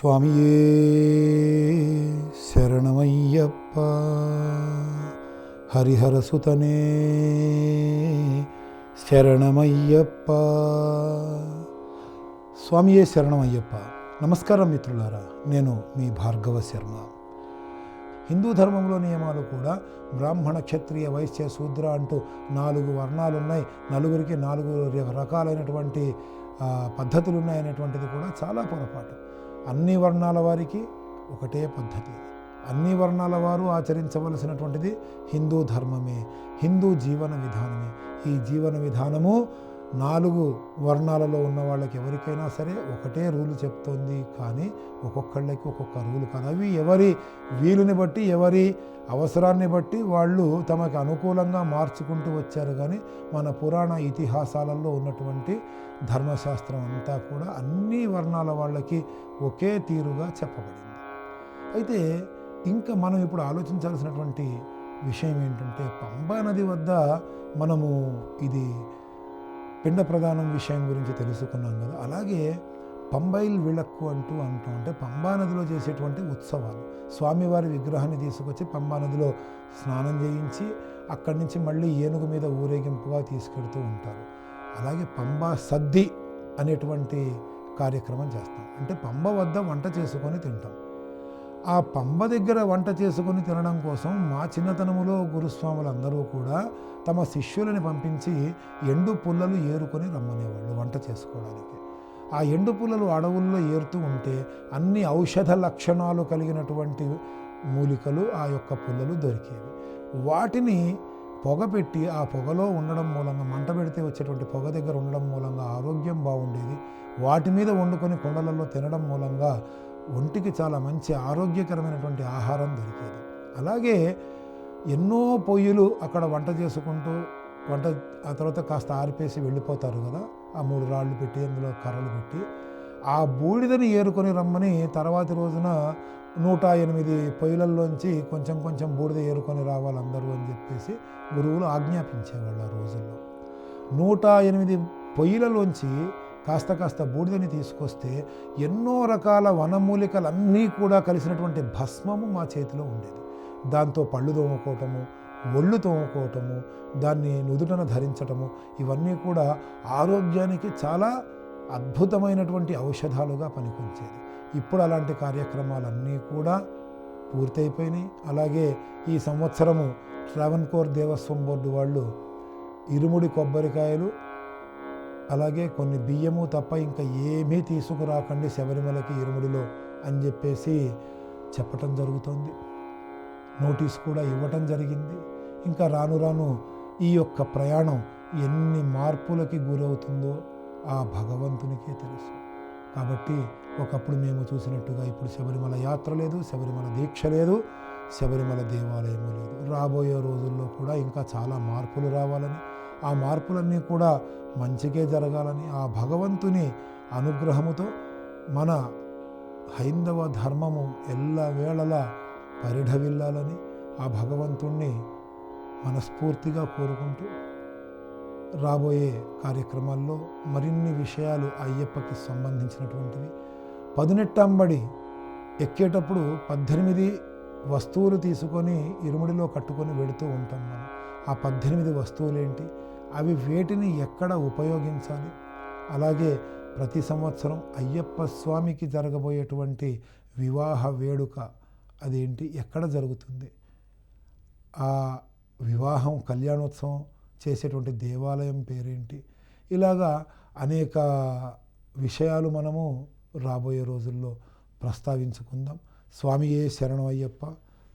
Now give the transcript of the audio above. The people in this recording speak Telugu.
స్వామియే శరణమయ్యప్ప. హరిహరసుతనే శరణమయ్యప్ప. స్వామియే శరణమయ్యప్ప? నమస్కారం మిత్రులారా నేను మీ భార్గవ శర్మ. హిందూ ధర్మంలో నియమాలు కూడా బ్రాహ్మణ క్షత్రియ వైశ్య శూద్ర అంటూ నాలుగు వర్ణాలు ఉన్నాయి. నలుగురికి నాలుగు రకాలైనటువంటి పద్ధతులు ఉన్నాయనేటువంటిది కూడా చాలా పొరపాటు. అన్ని వర్ణాల వారికి ఒకటే పద్ధతి. అన్ని వర్ణాల వారు ఆచరించవలసినటువంటిది హిందూ ధర్మమే హిందూ జీవన విధానమే. ఈ జీవన విధానము నాలుగు వర్ణాలలో ఉన్న వాళ్ళకి ఎవరికైనా సరే ఒకటే రూలు చెప్తోంది. కానీ ఒక్కొక్కళ్ళకి ఒక్కొక్క రూలు కాదు. అవి ఎవరి వీలుని బట్టి ఎవరి అవసరాన్ని బట్టి వాళ్ళు తమకు అనుకూలంగా మార్చుకుంటూ వచ్చారు. కానీ మన పురాణ ఇతిహాసాలలో ఉన్నటువంటి ధర్మశాస్త్రం అంతా కూడా అన్ని వర్ణాల వాళ్ళకి ఒకే తీరుగా చెప్పబడింది. అయితే ఇంకా మనం ఇప్పుడు ఆలోచించాల్సినటువంటి విషయం ఏంటంటే పంబా నది వద్ద మనము ఇది పిండ ప్రధానం విషయం గురించి తెలుసుకున్నాం కదా. అలాగే పంబైల్ విళక్కు అంటూ అంటూ. అంటే పంబా నదిలో చేసేటువంటి ఉత్సవాలు. స్వామివారి విగ్రహాన్ని తీసుకొచ్చి పంబా నదిలో స్నానం చేయించి అక్కడి నుంచి మళ్ళీ ఏనుగు మీద ఊరేగింపుగా తీసుకెడుతూ ఉంటారు. అలాగే పంబా సద్ది అనేటువంటి కార్యక్రమం చేస్తాం. అంటే పంబ వద్ద వంట చేసుకొని తింటాం. ఆ పంబ దగ్గర వంట చేసుకొని తినడం కోసం మా చిన్నతనములో గురుస్వాములందరూ కూడా తమ శిష్యులని పంపించి ఎండు పుల్లలు ఏరుకొని రమ్మనేవాళ్ళు వంట చేసుకోవడానికి. ఆ ఎండు పుల్లలు అడవుల్లో ఏరుతూ ఉంటే అన్ని ఔషధ లక్షణాలు కలిగినటువంటి మూలికలు ఆ యొక్క పుల్లలు దొరికేవి. వాటిని పొగ పెట్టి ఆ పొగలో ఉండడం మూలంగా మంట పెడితే వచ్చేటువంటి పొగ దగ్గర ఉండడం మూలంగా ఆరోగ్యం బాగుండేది. వాటి మీద వండుకొని కుండలలో తినడం మూలంగా ఒంటికి చాలా మంచి ఆరోగ్యకరమైనటువంటి ఆహారం దొరికేది. అలాగే ఎన్నో పొయ్యిలు అక్కడ వంట చేసుకుంటూ వంట ఆ తర్వాత కాస్త ఆరిపేసి వెళ్ళిపోతారు కదా ఆ మూడు రాళ్ళు పెట్టి అందులో కర్రలు పెట్టి ఆ బూడిదని ఏరుకొని రమ్మని తర్వాతి రోజున నూట ఎనిమిది పొయ్యిలలోంచి కొంచెం కొంచెం బూడిద ఏరుకొని రావాలి అందరూ అని చెప్పేసి గురువులు ఆజ్ఞాపించేవాళ్ళు ఆ రోజుల్లో. నూట ఎనిమిది పొయ్యిలలోంచి కాస్త కాస్త బూడిదని తీసుకొస్తే ఎన్నో రకాల వనమూలికలన్నీ కూడా కలిసినటువంటి భస్మము మా చేతిలో ఉండేది. దాంతో పళ్ళు తోముకోవటము ఒళ్ళు తోముకోవటము దాన్ని నుదుటన ధరించటము ఇవన్నీ కూడా ఆరోగ్యానికి చాలా అద్భుతమైనటువంటి ఔషధాలుగా పనికొంచేది. ఇప్పుడు అలాంటి కార్యక్రమాలన్నీ కూడా పూర్తయిపోయినాయి. అలాగే ఈ సంవత్సరము ట్రావెన్కోర్ దేవస్వం బోర్డు వాళ్ళు ఇరుముడి కొబ్బరికాయలు అలాగే కొన్ని బియ్యము తప్ప ఇంకా ఏమీ తీసుకురాకండి శబరిమలకి ఇరుముడిలో అని చెప్పేసి చెప్పటం జరుగుతోంది. నోటీస్ కూడా ఇవ్వటం జరిగింది. ఇంకా రాను రాను ఈ యొక్క ప్రయాణం ఎన్ని మార్పులకి గురవుతుందో ఆ భగవంతునికే తెలుసు. కాబట్టి ఒకప్పుడు మేము చూసినట్టుగా ఇప్పుడు శబరిమల యాత్ర లేదు శబరిమల దీక్ష లేదు శబరిమల దేవాలయము లేదు. రాబోయే రోజుల్లో కూడా ఇంకా చాలా మార్పులు రావాలని ఆ మార్పులన్నీ కూడా మంచికే జరగాలని ఆ భగవంతుని అనుగ్రహముతో మన హైందవ ధర్మము ఎల్లవేళలా పరిఢవిల్లాలని ఆ భగవంతుణ్ణి మనస్ఫూర్తిగా కోరుకుంటూ రాబోయే కార్యక్రమాల్లో మరిన్ని విషయాలు అయ్యప్పకి సంబంధించినటువంటివి. పదునెట్టంబడి ఎక్కేటప్పుడు పద్దెనిమిది వస్తువులు తీసుకొని ఇరుముడిలో కట్టుకొని వెడుతూ ఉంటాం మనం. ఆ పద్దెనిమిది వస్తువులు ఏంటి అవి వేటిని ఎక్కడ ఉపయోగించాలి? అలాగే ప్రతి సంవత్సరం అయ్యప్ప స్వామికి జరగబోయేటువంటి వివాహ వేడుక అదేంటి? ఎక్కడ జరుగుతుంది? ఆ వివాహం కళ్యాణోత్సవం చేసేటువంటి దేవాలయం పేరేంటి? ఇలాగా అనేక విషయాలు మనము రాబోయే రోజుల్లో ప్రస్తావించుకుందాం. స్వామియే శరణం అయ్యప్ప